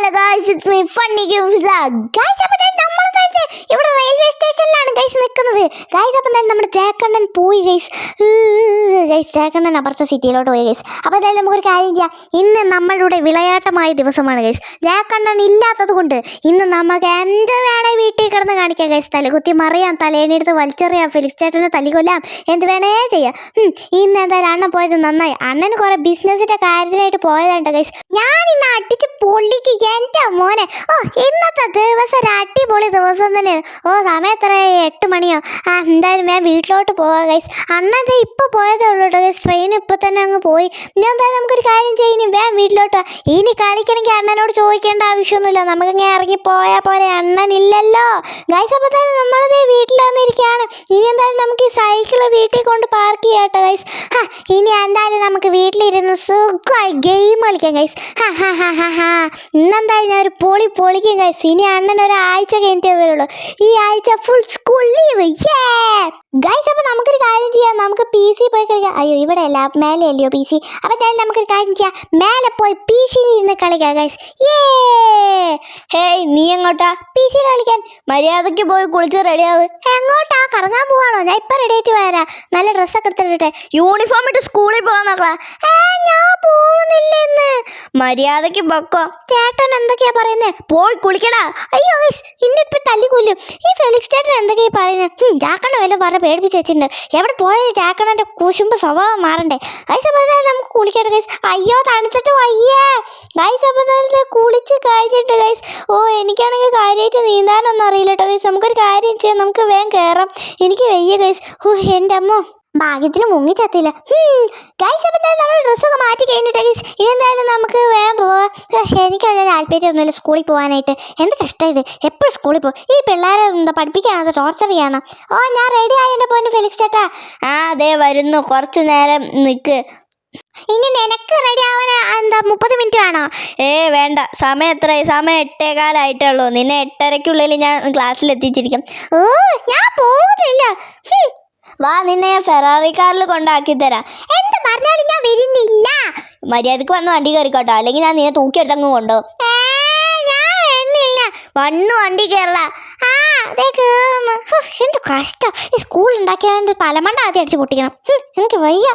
Hello guys it's me funny guys അപ്പോൾ നമ്മൾ ഇവിടെ റെയിൽവേ സ്റ്റേഷനിലാണ് ഗൈസ് നിൽക്കുന്നത് ഗൈസ് അപ്പം എന്തായാലും നമ്മുടെ ജാക്കണ്ണൻ പോയി ഗൈസ് ഗൈസ് ജാക്കണ്ണൻ അപ്പുറത്തെ സിറ്റിയിലോട്ട് പോയി ഗൈസ് അപ്പോൾ എന്തായാലും നമുക്കൊരു കാര്യം ചെയ്യാം. ഇന്ന് നമ്മളുടെ വിളയാട്ടമായ ദിവസമാണ് ഗൈസ് ജാക്കണ്ണൻ ഇല്ലാത്തത് കൊണ്ട് ഇന്ന് നമുക്ക് എന്ത് വേണേ വീട്ടിൽ കിടന്ന് കാണിക്കാം ഗൈസ് തലകുത്തി മറിയാം തലേനെടുത്ത് വലിച്ചെറിയാം ഫിലിക്സ് ചേട്ടനെ തല്ലിക്കൊല്ലാം എന്ത് വേണേ ചെയ്യാം. ഇന്ന് എന്തായാലും അണ്ണൻ പോയത് നന്നായി. അണ്ണന് കുറെ ബിസിനസിന്റെ കാര്യത്തിനായിട്ട് പോയതാണ്ട് ഗൈസ് ഞാൻ ഇന്ന് അടിച്ച് പൊള്ളിക്ക് എന്റെ മോനെ. ഓ ഇന്നത്തെ ദിവസം ഒരു അടിപൊളി ദിവസം തന്നെയാണ് ഓ സമയം എത്ര എട്ട് മണിയോ? ആ എന്തായാലും ഞാൻ വീട്ടിലോട്ട് പോവാം ഗൈസ് അണ്ണത് ദേ ഇപ്പൊ പോയതേ ഉള്ളൂ കേട്ടോ ഗൈസ് ട്രെയിൻ ഇപ്പോൾ തന്നെ അങ്ങ് പോയി. ഇനി എന്തായാലും നമുക്കൊരു കാര്യം ചെയ്യും. വേഗം വീട്ടിലോട്ട് വാ. ഇനി കളിക്കണമെങ്കിൽ അണ്ണനോട് ചോദിക്കേണ്ട ആവശ്യമൊന്നുമില്ല. നമുക്ക് നമുക്കിങ്ങനെ ഇറങ്ങി പോയാൽ പോലെ അണ്ണനില്ലല്ലോ. ഗൈസ് അപ്പോൾ തന്നെ നമ്മളത് വീട്ടിൽ വന്നിരിക്കുകയാണ്. ഇനി എന്തായാലും നമുക്ക് ഈ സൈക്കിൾ വീട്ടിൽ കൊണ്ട് പാർക്ക് ചെയ്യാം കേട്ടോ ഗൈസ് ഹാ ഇനി എന്തായാലും നമുക്ക് വീട്ടിലിരുന്ന് സുഖമായി ഗെയിം കളിക്കാം ഗൈസ് ഹാ ഹാ ഹാ ഹാ ഹാ. ഇന്നെന്തായാലും ഞാൻ ഒരു പൊളി പൊളിക്കും ഗൈസ് ഇനി അണ്ണൻ ഒരാഴ്ച കഴിഞ്ഞിട്ടേ വരുള്ളൂ. ഈ ആഴ്ച ഫുൾ സ്കൂൾ ലീവ് ഗൈസ് അപ്പോൾ നമുക്കൊരു കാര്യം ചെയ്യാം. നമുക്ക് പി സി പോയി കളിക്കാം. അയ്യോ ഇവിടെ അല്ല. മേലെ അല്ലയോ പി സി അപ്പോൾ എന്തായാലും നമുക്കൊരു കാര്യം ചെയ്യാം. മേലെ പോയി പി സിയിൽ ഇരുന്ന് കളിക്കാം ഗൈസ് ഏ നീ എങ്ങോട്ടാ? പി സി കളിക്കാൻ. മര്യാദയ്ക്ക് പോയി കുളിച്ച് റെഡിയാവ്. എങ്ങോട്ടാ? കറങ്ങാൻ പോവാണോ? ഞാൻ ഇപ്പം റെഡി ആയിട്ട് വരാം നല്ല ഡ്രസ്സൊക്കെ എടുത്തിട്ടെ യൂണിഫോം ഇട്ട് സ്കൂളിൽ പോകാൻ നോക്കളാ ഞാൻ പോകുന്നില്ല ഇന്ന് മര്യാദയ്ക്ക് പൊക്കോ. ചേട്ടൻ എന്തൊക്കെയാ പറയുന്നേ? പോയി കുളിക്കടാ. അയ്യോ ഗൈസ് ഇന്നിപ്പോ തല്ലിക്കൊല്ലും. ഈ ഫെലിക്സ് ചേട്ടൻ എന്തൊക്കെയാ പറയുന്നത് ജാക്കണ്ണ വല്ല പറഞ്ഞ പേടിപ്പിച്ച് വെച്ചിട്ടുണ്ട്. എവിടെ പോയത് ചാക്കണന്റെ കുശുമ്പ് സ്വഭാവം മാറണ്ടേ? ഗൈസ് അപ്പോൾ നമുക്ക് കുളിക്കട്ടെ ഗൈസ് അയ്യോ തണുത്തിട്ട് വയ്യേ. ഗൈസ് അപ്പോൾ കുളിച്ച് കഴിഞ്ഞിട്ട് ഗൈസ് ഓ എനിക്കാണെങ്കിൽ കാര്യമായിട്ട് നീന്താനൊന്നും അറിയില്ല കേട്ടോ ഗൈസ് നമുക്കൊരു കാര്യം ചെയ്യാം. നമുക്ക് വേഗം കയറാം എനിക്ക് വയ്യ ഗൈസ് ഓ എന്റെ അമ്മ. ഭാഗ്യത്തിന് മുങ്ങി ചത്തില്ല. ഗൈസ് അപ്പം നമ്മൾ ഡ്രസ്സൊക്കെ മാറ്റി കഴിഞ്ഞിട്ട് ഗൈസ് ഇനി എന്തായാലും നമുക്ക് വേഗം പോവാം. എനിക്ക് വലിയ താല്പര്യമൊന്നുമില്ല സ്കൂളിൽ പോകാനായിട്ട് എന്ത് കഷ്ടം ഇത്? എപ്പോഴും സ്കൂളിൽ പോകും. ഈ പിള്ളേരെ എന്താ പഠിപ്പിക്കാനത് ടോർച്ചർ ചെയ്യണം. ഓ ഞാൻ റെഡി ആയി എന്റെ പോയിന്റ് ഫെലിക്സ് ചേട്ടാ. ആ അതെ വരുന്നു. കുറച്ച് നേരം നിൽക്ക് ഇനി നിനക്ക് റെഡി ആവാൻ എന്താ മുപ്പത് മിനിറ്റ് വേണോ? ഏ വേണ്ട. സമയം എത്രയായി? സമയം എട്ടേകാലായിട്ടുള്ളൂ നിന്നെ എട്ടരയ്ക്കുള്ളിൽ ഞാൻ ക്ലാസ്സിൽ എത്തിച്ചിരിക്കും. ഓ ഞാൻ പോകുന്നില്ല. വാ നിന്നെ ഞാൻ ഫെറാറി കാറിൽ കൊണ്ടാക്കി തരാം. എന്ത് പറഞ്ഞാലും ഞാൻ വരുന്നില്ല. മര്യാദയ്ക്ക് വന്ന് വണ്ടി കയറിക്കോട്ടോ. അല്ലെങ്കിൽ ഞാൻ നിന്നെ തൂക്കിയെടുത്ത് അങ്ങ് കൊണ്ടുപോകും. ഞാൻ വന്ന് വണ്ടി കയറല ആ എന്ത് കഷ്ടം. ഈ സ്കൂൾ ഉണ്ടാക്കിയവന്റെ തലമണ്ട ആദ്യം അടിച്ച് പൊട്ടിക്കണം. എനിക്ക് വയ്യ.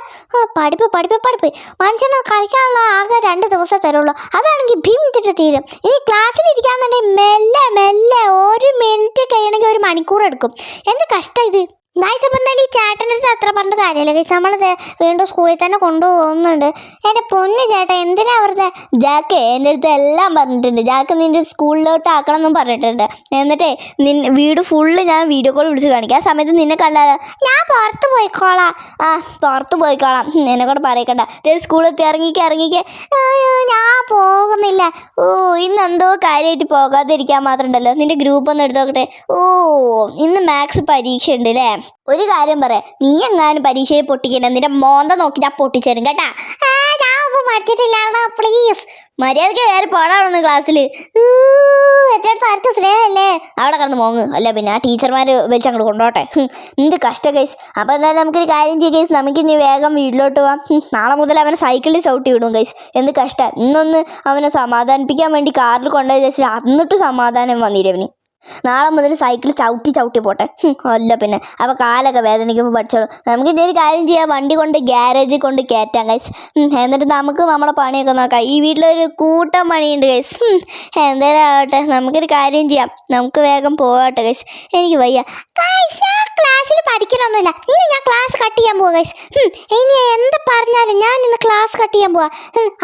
പഠിപ്പ് പഠിപ്പ് പഠിപ്പ്. മനുഷ്യന് കളിക്കാനുള്ള ആകെ രണ്ട് ദിവസം തരുള്ളൂ. അതാണെങ്കിൽ ഭീമിച്ചിട്ട് തീരും. ഇനി ക്ലാസ്സിൽ ഇരിക്കാന്നുണ്ടെങ്കിൽ മെല്ലെ മെല്ലെ ഒരു മിനിറ്റ് കഴിയണമെങ്കിൽ ഒരു മണിക്കൂർ എടുക്കും. എന്ത് കഷ്ടം ഇത്? ഗായ്സ് അപ്പം ചേട്ടന്റെ അടുത്ത് അത്ര പറഞ്ഞ കാര്യമില്ല? ഗൈസ് നമ്മൾ വീണ്ടും സ്കൂളിൽ തന്നെ കൊണ്ടുപോകുന്നുണ്ട്. എന്റെ പൊന്ന് ചേട്ടാ എന്തിനാ വെറുതെ ജാക്ക് എന്റെ അടുത്ത് എല്ലാം പറഞ്ഞിട്ടുണ്ട്. ജാക്ക് നിന്റെ സ്കൂളിലോട്ട് ആക്കണം എന്നും പറഞ്ഞിട്ടുണ്ട്. എന്നിട്ടേ നിൻ വീട് ഫുള്ള് ഞാൻ വീഡിയോ കോൾ വിളിച്ച് കാണിക്കാം. ആ സമയത്ത് നിന്നെ കണ്ടാലോ? ഞാൻ പുറത്ത് പോയിക്കോളാം. ആ പുറത്ത് പോയിക്കോളാം. ഹും, എന്നെ കൂടെ പറയക്കണ്ട. സ്കൂളിൽ ഇറങ്ങിക്ക് ഇറങ്ങിക്ക്. ഞാൻ പോകുന്നില്ല. ഓ ഇന്ന് എന്തോ കാര്യമായിട്ട് പോകാതിരിക്കാൻ മാത്രം ഉണ്ടല്ലോ. നിന്റെ ഗ്രൂപ്പ് ഒന്ന് എടുത്ത് നോക്കട്ടെ. ഓ ഇന്ന് മാത്സ് പരീക്ഷ ഉണ്ട് അല്ലേ ഒരു കാര്യം പറയാം. നീ എങ്ങാനും പരീക്ഷയെ പൊട്ടിക്കണ്ട നിന്റെ മോന്ത നോക്കി ഞാൻ പൊട്ടിച്ചേരും കേട്ടാ. ഞാൻ പ്ലീസ് മര്യാദയ്ക്ക് കയറി പോടാണോ ക്ലാസ്സിൽ ആർക്കും സ്നേഹമല്ലേ? അവിടെ കിടന്ന് മോങ്ങ്. അല്ല പിന്നെ ആ ടീച്ചർമാർ വെച്ച് അങ്ങോട്ട് കൊണ്ടോട്ടെ എന്ത് കഷ്ട കേസ് അപ്പോൾ എന്തായാലും നമുക്കൊരു കാര്യം ചെയ്യും കേസ് നമുക്ക് ഇനി വേഗം വീട്ടിലോട്ട് പോവാം. നാളെ മുതൽ അവനെ സൈക്കിളിൽ ചവിട്ടി വിടും കേസ് എന്ത് കഷ്ടം. ഇന്നൊന്ന് അവനെ സമാധാനിപ്പിക്കാൻ വേണ്ടി കാറിൽ കൊണ്ടുപോയി വെച്ചിട്ട് അന്നിട്ട് സമാധാനം വന്നിരവന് നാളെ മുതൽ സൈക്കിൾ ചവിട്ടി ചവിട്ടി പോട്ടെ. അല്ല പിന്നെ. അപ്പോൾ കാലൊക്കെ വേദനിക്കുമ്പോൾ പഠിച്ചോളൂ. നമുക്ക് ഇനി ഒരു കാര്യം ചെയ്യാം. വണ്ടി കൊണ്ട് ഗ്യാരേജിൽ കൊണ്ട് കയറ്റാം ഗൈസ് എന്നിട്ട് നമുക്ക് നമ്മുടെ പണിയൊക്കെ നോക്കാം. ഈ വീട്ടിലൊരു കൂട്ടം പണിയുണ്ട് ഗൈസ് എന്തായാലും ആവട്ടെ. നമുക്കൊരു കാര്യം ചെയ്യാം. നമുക്ക് വേഗം പോകട്ടെ ഗൈസ് എനിക്ക് വയ്യ. ക്ലാസ്സിൽ പഠിക്കണമൊന്നുമില്ല ഇനി ഞാൻ ക്ലാസ് കട്ട് പോവാ ഗൈസ് ഇനി എന്ത് പറഞ്ഞാലും ഞാൻ ഇന്ന് ക്ലാസ് കട്ട് ചെയ്യാൻ പോവാ.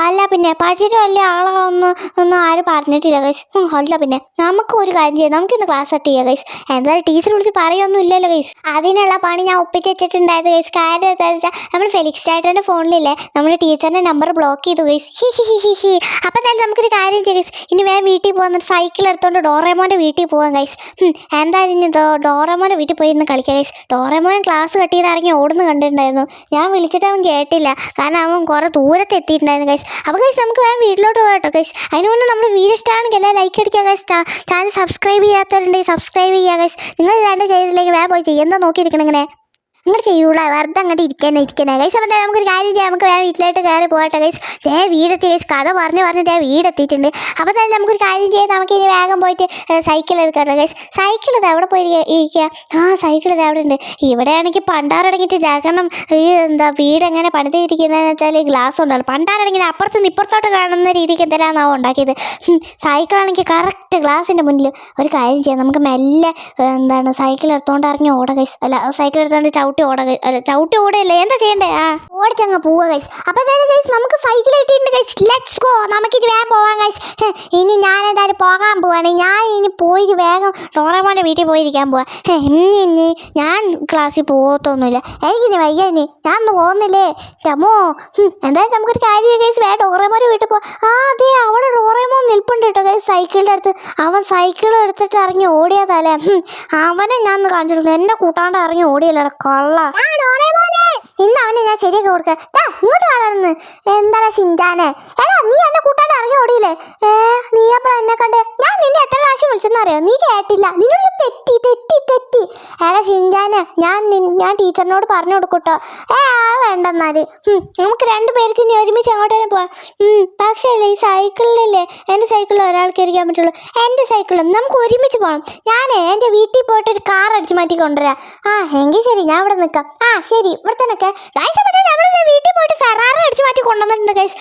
അല്ല പിന്നെ പഠിച്ചിട്ട് വലിയ ആളാണെന്ന് ഒന്നും ആരും പറഞ്ഞിട്ടില്ല ഗൈസ് അല്ല പിന്നെ നമുക്ക് ഒരു കാര്യം ചെയ്യാം. നമുക്ക് ഇന്ന് ക്ലാസ് കട്ട് ചെയ്യാം ഗൈസ് എന്തായാലും ടീച്ചർ വിളിച്ച് പറയൊന്നും ഇല്ലല്ലോ ഗൈസ് അതിനുള്ള പണി ഞാൻ ഒപ്പിച്ച് വെച്ചിട്ടുണ്ടായത് ഗൈസ് കാര്യം എന്താണെന്ന് വെച്ചാൽ നമ്മൾ ഫെലിക്സ് ചേട്ടന്റെ ഫോണിലില്ലേ നമ്മുടെ ടീച്ചറിന്റെ നമ്പർ ബ്ലോക്ക് ചെയ്തു ഗൈസ് ഹി ഹി ഹി ഹി ഹി. അപ്പം എന്തായാലും നമുക്കൊരു കാര്യം ചെയ്യാം ഗൈസ് ഇനി വേഗം വീട്ടിൽ പോകുന്ന സൈക്കിൾ എടുത്തുകൊണ്ട് ഡോറേമോന്റെ വീട്ടിൽ പോകാം ഗൈസ് എന്തായാലും ഇനി ഡോറേമോന്റെ വീട്ടിൽ പോയി ഇന്ന് കളിക്കാം ഗൈസ് ഡോറേമോൻ ക്ലാസ് കട്ട് ചെയ്ത് ഇറങ്ങി ഓടുന്നു കണ്ടിട്ടുണ്ടായിരുന്നു ഞാൻ വിളിച്ചിട്ട് അവൻ കേട്ടില്ല. കാരണം അവൻ കുറേ ദൂരത്ത് എത്തിയിട്ടുണ്ടായിരുന്നു കൈസ് അപ്പോൾ കൈസ് നമുക്ക് വേഗം വീട്ടിലോട്ട് പോകാം കൈസ് അതിന് മുന്നേ നമ്മുടെ വീഡിയോ ഇഷ്ടമാണെങ്കിൽ എല്ലാം ലൈക്ക് അടിക്കുക കൈസ് ചാനൽ സബ്സ്ക്രൈബ് ചെയ്യാത്തവരുണ്ടെങ്കിൽ സബ്സ്ക്രൈബ് ചെയ്യുക കൈസ് നിങ്ങൾ രണ്ട് ചെയ്തില്ലെങ്കിൽ വേഗം പോയി ചെയ്യുക എന്താ നോക്കിയിരിക്കണം ഇങ്ങനെ? അങ്ങോട്ട് ചെയ്യൂടാ വെറുതെ അങ്ങോട്ട് ഇരിക്കാൻ ഇരിക്കണേ ഗൈസ് അപ്പം നമുക്കൊരു കാര്യം ചെയ്യാം നമുക്ക് വേഗം വീട്ടിലോട്ട് കയറി പോകട്ടെ ഗൈസ് ദേ വീടെത്തി ഗൈസ് കഥ പറഞ്ഞ് പറഞ്ഞ് ദേ വീടെത്തിയിട്ടുണ്ട്. അപ്പോൾ തന്നെ നമുക്കൊരു കാര്യം ചെയ്യാം നമുക്ക് ഇനി വേഗം പോയിട്ട് സൈക്കിൾ എടുക്കട്ടെ ഗൈസ് സൈക്കിൾ ഇത് എവിടെ പോയി ഇരിക്ക- ഇരിക്കുക ആ സൈക്കിൾ ഇത് എവിടെ ഉണ്ട്. ഇവിടെയാണെങ്കിൽ പണ്ടാറടങ്ങിയിട്ട് ജാഗരണം ഈ എന്താ വീട് എങ്ങനെ പണിതിരിക്കുന്നതെന്ന് വെച്ചാൽ ഗ്ലാസ് കൊണ്ടാണ്. പണ്ടാറടങ്ങിയത് അപ്പുറത്ത് നിന്ന് ഇപ്പുറത്തോട്ട് കാണുന്ന രീതിക്ക് എന്തിനാണാവോ ഉണ്ടാക്കിയത്. സൈക്കിളാണെങ്കിൽ കറക്റ്റ് ഗ്ലാസിന്റെ മുന്നിൽ ഒരു കാര്യം ചെയ്യാം. നമുക്ക് മെല്ലെ എന്താണ് സൈക്കിൾ എടുത്തുകൊണ്ട് ഇറങ്ങി ഓട കൈസ് അല്ല സൈക്കിൾ എടുത്തുകൊണ്ട് ചവിട്ടി ഓട കൈ അല്ല ചവിട്ടി ഓടയല്ലേ? എന്താ ചെയ്യണ്ടേ? ആ ഓടിച്ചങ്ങ് പോവുക ഗൈസ് അപ്പോൾ എന്തായാലും ഗൈസ് നമുക്ക് സൈക്കിൾ കിട്ടിയിട്ടുണ്ട് ഗൈസ് ലെറ്റ്സ് ഗോ നമുക്കിനി വേഗം പോവാം ഗൈസ് ഇനി ഞാൻ എന്തായാലും പോകാൻ പോവാണ്. ഞാൻ ഇനി പോയി വേഗം ഡോറമോന്റെ വീട്ടിൽ പോയിരിക്കാൻ പോവാ. ഇനി ഇനി ഞാൻ ക്ലാസ്സിൽ പോകത്തൊന്നുമില്ല എനിക്കിനി വയ്യ ഇനി. ഞാൻ പോകുന്നില്ലേ? ചമോ. എന്തായാലും നമുക്കൊരു കാര്യം ഗൈസ് വേഗം ഡോറമോന്റെ വീട്ടിൽ പോവാം. ആ അതെ അവിടെ ഡോറമോൻ നിൽപ്പുണ്ട് കേട്ടോ കൈസ് സൈക്കിളിന്റെ അടുത്ത് അവൻ സൈക്കിൾ എടുത്തിട്ട് ഇറങ്ങി ഓടിയതല്ലേ? അവനെ ഞാൻ കാണിച്ചിട്ടുണ്ട്. എന്നെ കൂട്ടാണ്ട് ഇറങ്ങി ഓടിയല്ലേടാ കള്ള. ഇന്ന് അവനെ ഞാൻ ശരിയൊക്കെ കൊടുക്കാം. ഇങ്ങോട്ട് കാണുന്നു എന്താടാ ചിന്താനെ? എടാ നീ എന്നെ കൂട്ടാണ്ട് ഇറങ്ങി ഓടിയില്ലേ? ഏ നീ അപ്പോൾ എന്നെ കണ്ടേ? ഞാൻ നിന്നെ എത്ര പ്രാവശ്യം വിളിച്ചെന്നറിയോ നീ കേട്ടില്ല. നിന്നോട് തെറ്റി തെറ്റി തെറ്റി. എടാ ചിന്താനെ ഞാൻ ഞാൻ ടീച്ചറിനോട് പറഞ്ഞു കൊടുക്കട്ടോ. ഏ ആ വേണ്ടെന്നാൽ നമുക്ക് രണ്ടു പേർക്ക് ഇനി ഒരുമിച്ച് അങ്ങോട്ടേലും പോവാം. പക്ഷേ ഈ സൈക്കിളിലല്ലേ? എന്റെ സൈക്കിളിൽ ഒരാൾക്ക് ഇരിക്കാൻ പറ്റുള്ളൂ. എന്റെ സൈക്കിളും നമുക്ക് ഒരുമിച്ച് പോകണം ഞാൻ എന്റെ വീട്ടിൽ പോയിട്ട് ഒരു കാർ അടിച്ച് മാറ്റി കൊണ്ടുവരാം. ആ എങ്കിൽ ശരി ഞാൻ ഇവിടെ നിൽക്കാം. ആ ശരി ഇവിടെ തന്നെ വീട്ടിൽ പോയിട്ട് ഫെറാറി അടിച്ച് മാറ്റി കൊണ്ടുവന്നിട്ടുണ്ട് ഗൈസ്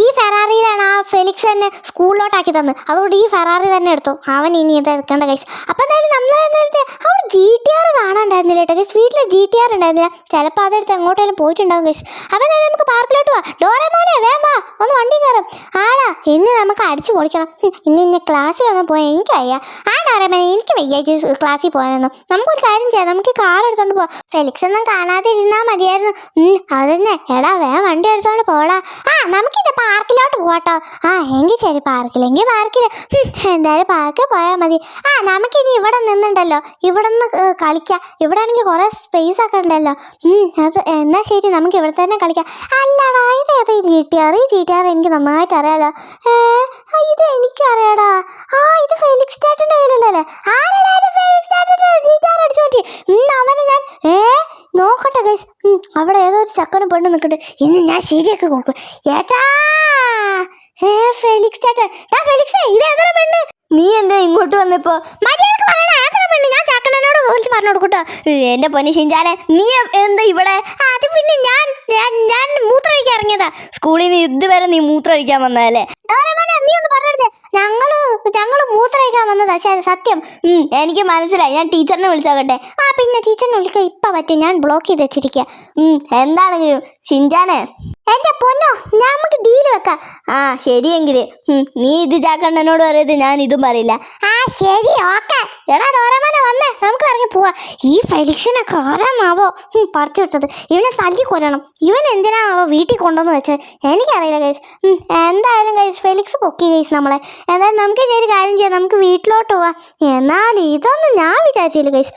ഈ ഫെറാറിയിലാണ് ആ ഫെലിക്സ് എന്നെ സ്കൂളിലോട്ടാക്കി തന്നത്. അതുകൊണ്ട് ഈ ഫെറാറി തന്നെ എടുത്തു. അവൻ ഇനി ഇത് എടുക്കേണ്ട കൈസ് അപ്പം എന്തായാലും നമ്മൾ എന്തായാലും അവിടെ ജി ടി ആർ കാണാണ്ടായിരുന്നില്ല കേട്ടോ ഗൈസ് വീട്ടിൽ ജി ടി ആർ ഉണ്ടായിരുന്നില്ല. ചിലപ്പോൾ അതെടുത്ത് എങ്ങോട്ടേലും പോയിട്ടുണ്ടാവും ഗൈസ് അപ്പം എന്തായാലും നമുക്ക് പാർക്കിലോട്ട് പോവാം. ഡോറമോനെ മോനെ വേം. ഒന്ന് വണ്ടി കയറും ആടാ ഇന്ന് നമുക്ക് അടിച്ചു പൊളിക്കണം. ഇന്ന് ക്ലാസ്സിൽ ക്ലാസ്സിലൊന്നും പോയാൽ എനിക്ക് വയ്യ. ആ ഡോറെ മോനെ എനിക്ക് വയ്യ ക്ലാസ്സിൽ പോകാനൊന്നും. നമുക്കൊരു കാര്യം ചെയ്യാം. നമുക്ക് കാർ എടുത്തോണ്ട് പോവാം. ഫെലിക്സ് ഒന്നും കാണാതിരുന്നാൽ മതിയായിരുന്നു. അത് തന്നെ. എടാ വേ വണ്ടി എടുത്തോണ്ട് പോടാ. ആ നമുക്കിത് പാർക്കിലോട്ട് പോകട്ടോ ആ എങ്കിൽ ശരി പാർക്കിലെങ്കിൽ പാർക്കിൽ എന്തായാലും പാർക്കിൽ പോയാൽ മതി. ആ നമുക്കിനി ഇവിടെ നിന്നുണ്ടല്ലോ. ഇവിടെ നിന്ന് കളിക്കാം. ഇവിടെ ആണെങ്കിൽ കുറേ സ്പേസ് ഒക്കെ ഉണ്ടല്ലോ. അത് എന്നാൽ ശരി നമുക്ക് ഇവിടെ തന്നെ കളിക്കാം. അല്ലടാ ഇത് ഈ ജി ടി ആർ ഈ ജി ടി ആർ എനിക്ക് നന്നായിട്ട് അറിയാലോ. ഏ ഇത് എനിക്കറിയാടാ. ആ ഇത് ഫെലിക്സ് ചേട്ടന്റെ കയ്യിലുള്ളല്ലേ ആരാടാ ഇത് ഫെലിക്സ് ചേട്ടന്റെ ജി ടി ആർ അടിച്ചു മാറ്റി ഉം, അവന് ഞാൻ ഏ നോക്കട്ടെ ഗൈസ് അവിടെ ഏതോ ഒരു ചക്കനും പെണ്ണ് നിൽക്കട്ടെ ഇന്ന് ഞാൻ ശരിയൊക്കെ കൊടുക്കും. ഏട്ടാ! ഏ ഫെലിക്സ് ചേട്ടൻ. ടാ ഫെലിക്സേ ഇത് എത്ര പെണ്ണ്? നീ എന്താ ഇങ്ങോട്ട് വന്നപ്പോ? മര്യാദയ്ക്ക് പറയണ എത്ര പെണ്ണ്? ഞാൻ ചക്കനോട് വിളിച്ച് പറഞ്ഞു കൊടുക്കട്ടോ എന്റെ പൊന്നി ശിഞ്ചാനെ നീ എന്താ ഇവിടെ? അത് പിന്നെ ഞാൻ ഞാൻ ഞാൻ മൂത്രമൊഴിക്കാൻ ഇറങ്ങിയതാ. സ്കൂളിൽ നിന്ന് ഇതുവരെ നീ മൂത്രമൊഴിക്കാൻ വന്നതല്ലേ? നീ ഒന്ന് പറഞ്ഞെടുത്തേ ഞങ്ങൾ ഞങ്ങൾ മൂത്രമൊഴിക്കാൻ വന്നതാ സത്യം. എനിക്ക് മനസ്സിലായി. ഞാൻ ടീച്ചറിനെ വിളിച്ചോക്കട്ടെ. ആ പിന്നെ ടീച്ചറിനെ വിളിക്കാൻ ഇപ്പൊ പറ്റും. ഞാൻ ബ്ലോക്ക് ചെയ്ത് വെച്ചിരിക്കുക എന്താണെങ്കിലും ഷിഞ്ചാനെ എന്റെ പൊന്നോ നമുക്ക് വെക്കാം. ആ ശരിയെങ്കിൽ നീ ഇത് ജാക്കണ്ണനോട് പറയത് ഞാൻ ഇതും പറയില്ല. ആ ശരി ഓക്കെ. എടാ ഡോറമാനെ വന്നേ. നമുക്ക് ഇറങ്ങി പോവാ. ഈ ഫെലിക്സിനൊക്കെ ഓരോന്നാവോ പറിച്ചു വിട്ടത്. ഇവനെ തല്ലി കൊല്ലണം. ഇവൻ എന്തിനാണാവോ വീട്ടിൽ കൊണ്ടുവന്ന് വെച്ചത്? എനിക്കറിയില്ല ഗൈസ് എന്തായാലും ഗൈസ് ഫെലിക്സ് പൊക്കി ഗൈസ് നമ്മളെ. എന്തായാലും നമുക്ക് ഇനി ഒരു കാര്യം ചെയ്യാം. നമുക്ക് വീട്ടിലോട്ട് പോവാം. എന്നാൽ ഇതൊന്നും ഞാൻ വിചാരിച്ചില്ല ഗൈസ്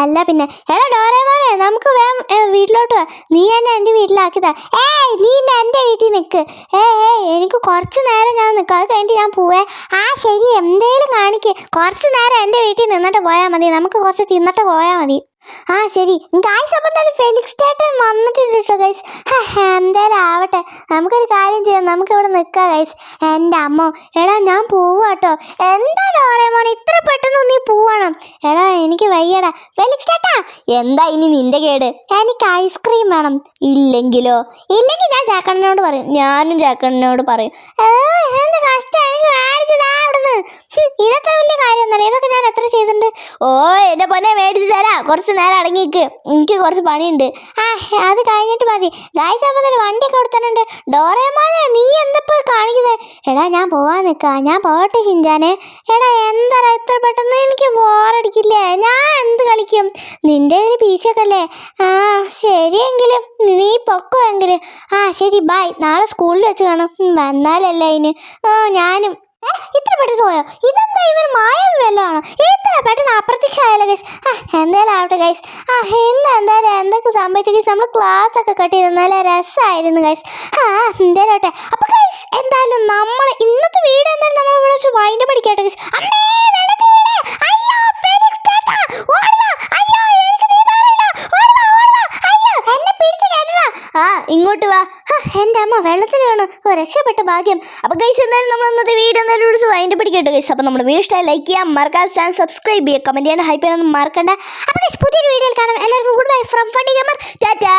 അല്ല പിന്നെ. എടാ ഡോറേമോനെ നമുക്ക് ഏ, വീട്ടിലോട്ട് പോവാം. നീ എന്നെ എന്റെ വീട്ടിലാക്കിയതാ. ഏയ് നീ എന്നെ എന്റെ വീട്ടിൽ നിൽക്ക് ഏ ഏയ് എനിക്ക് കുറച്ച് നേരം ഞാൻ നിൽക്കാം അത് കഴിഞ്ഞിട്ട് ഞാൻ പോവേ. ആ ശരി എന്തേലും കാണിക്ക്. കുറച്ച് നേരം എന്റെ വീട്ടിൽ നിന്നിട്ട് പോയാൽ മതി. നമുക്ക് കുറച്ച് തിന്നിട്ട് പോയാൽ മതി. ആ ശരി. ഗൈസ് അപ്പം എന്തായാലും ഫെലിക്സ് ചേട്ടൻ വന്നിട്ടുണ്ട് കേട്ടോ ഗൈസ് എന്തായാലും ആവട്ടെ. നമുക്കൊരു കാര്യം ചെയ്യാം. നമുക്ക് ഇവിടെ നിൽക്കാം ഗൈസ് എന്റെ അമ്മ എടാ ഞാൻ പോവാ കേട്ടോ എന്താ ഡോറേമോൻ ഇത്ര പെട്ടെന്ന് നീ പോവണം? എടാ എനിക്ക് വയ്യടാ. ഫെലിക്സ് ചേട്ടാ എന്താ ഇനി നിന്റെ കേട്? എനിക്ക് ഐസ്ക്രീം വേണം. ഇല്ലെങ്കിലോ? ഇല്ലെങ്കിൽ ഞാൻ ചാക്കണ്ണനോട് പറയും. ഞാനും ചാക്കണ്ണനോട് പറയും. എന്താ കഷ്ടം. എനിക്ക് മേടിച്ചതാ അവിടുന്ന്. ഇതത്ര വലിയ ഇതൊക്കെ ഞാൻ എത്ര ചെയ്തിട്ടുണ്ട്? ഓ എന്റെ പൊന്നെ മേടിച്ച് തരാം. കുറച്ച് നേരം അടങ്ങിക്ക് എനിക്ക് കുറച്ച് പണിയുണ്ട്. ആ അത് കഴിഞ്ഞിട്ട് മതി. ഗായ്സ് അപ്പോൾ തന്നെ വണ്ടിയൊക്കെ കൊടുത്തിട്ടുണ്ട് ഡോറേമോനെ നീ എന്തപ്പോൾ കാണിക്കുന്നത് എടാ ഞാൻ പോവാൻ നിൽക്കാം ഞാൻ പോട്ടെ ചിഞ്ചാനെ എടാ എന്താ ഇത്ര പെട്ടെന്ന് എനിക്ക് ബോറടിക്കില്ലേ ഞാൻ എന്ത് കളിക്കും? നിന്റെ ഒരു പീച്ചൊക്കെ ആ ശരിയെങ്കിലും നീ പൊക്കുമെങ്കിലും ആ ശരി ബൈ നാളെ സ്കൂളിൽ വെച്ച് കാണാം. വന്നാലല്ലേ അതിന് ആ ഞാനും. ഇത്ര പെട്ടെന്ന് പോയോ? ഇതെന്താ ഇവർ മായം അപ്രത്യക്ഷമായല്ലോ ഗൈസ് ആ എന്തായാലും ആവട്ടെ ഗൈസ് ആ ഇന്ന് എന്തായാലും എന്തൊക്കെ സംഭവിച്ചു ഗൈസ് നമ്മൾ ക്ലാസ് ഒക്കെ കട്ട് ചെയ്ത് നല്ല രസമായിരുന്നു ഗൈസ് ആ എന്തായാലും ആവട്ടെ. അപ്പോൾ ഗൈസ് എന്തായാലും നമ്മൾ ഇന്നത്തെ വീട് എന്തായാലും നമ്മൾ ഇവിടെ വെച്ച് വൈന്റെ പഠിക്കട്ടെ ഗൈസ് അമ്മേ ഇങ്ങോട്ട് വാ. എന്റെ അമ്മ വെള്ളത്തിലാണ്. രക്ഷപ്പെട്ട ഭാഗ്യം. അപ്പോൾ ഗൈസ് എന്തായാലും നമ്മൾ അന്നത്തെ വീഡിയോ എന്തായാലും വിളിച്ച് വൈൻഡ് പിടിക്കട്ടെ ഗൈസ് അപ്പോൾ നമ്മുടെ വീഡിയോ ഇഷ്ടമായി ലൈക്ക് ചെയ്യാം. മറക്കാൻ ചാനൽ സബ്സ്ക്രൈബ് ചെയ്യുക. കമന്റ് ചെയ്യാൻ ഹൈപ്പ് ചെയ്യാനൊന്നും മറക്കണ്ട. അപ്പോൾ ഗൈസ് പുതിയൊരു വീഡിയോയിൽ കാണാം. എല്ലാവർക്കും good bye from Funty Gamer tata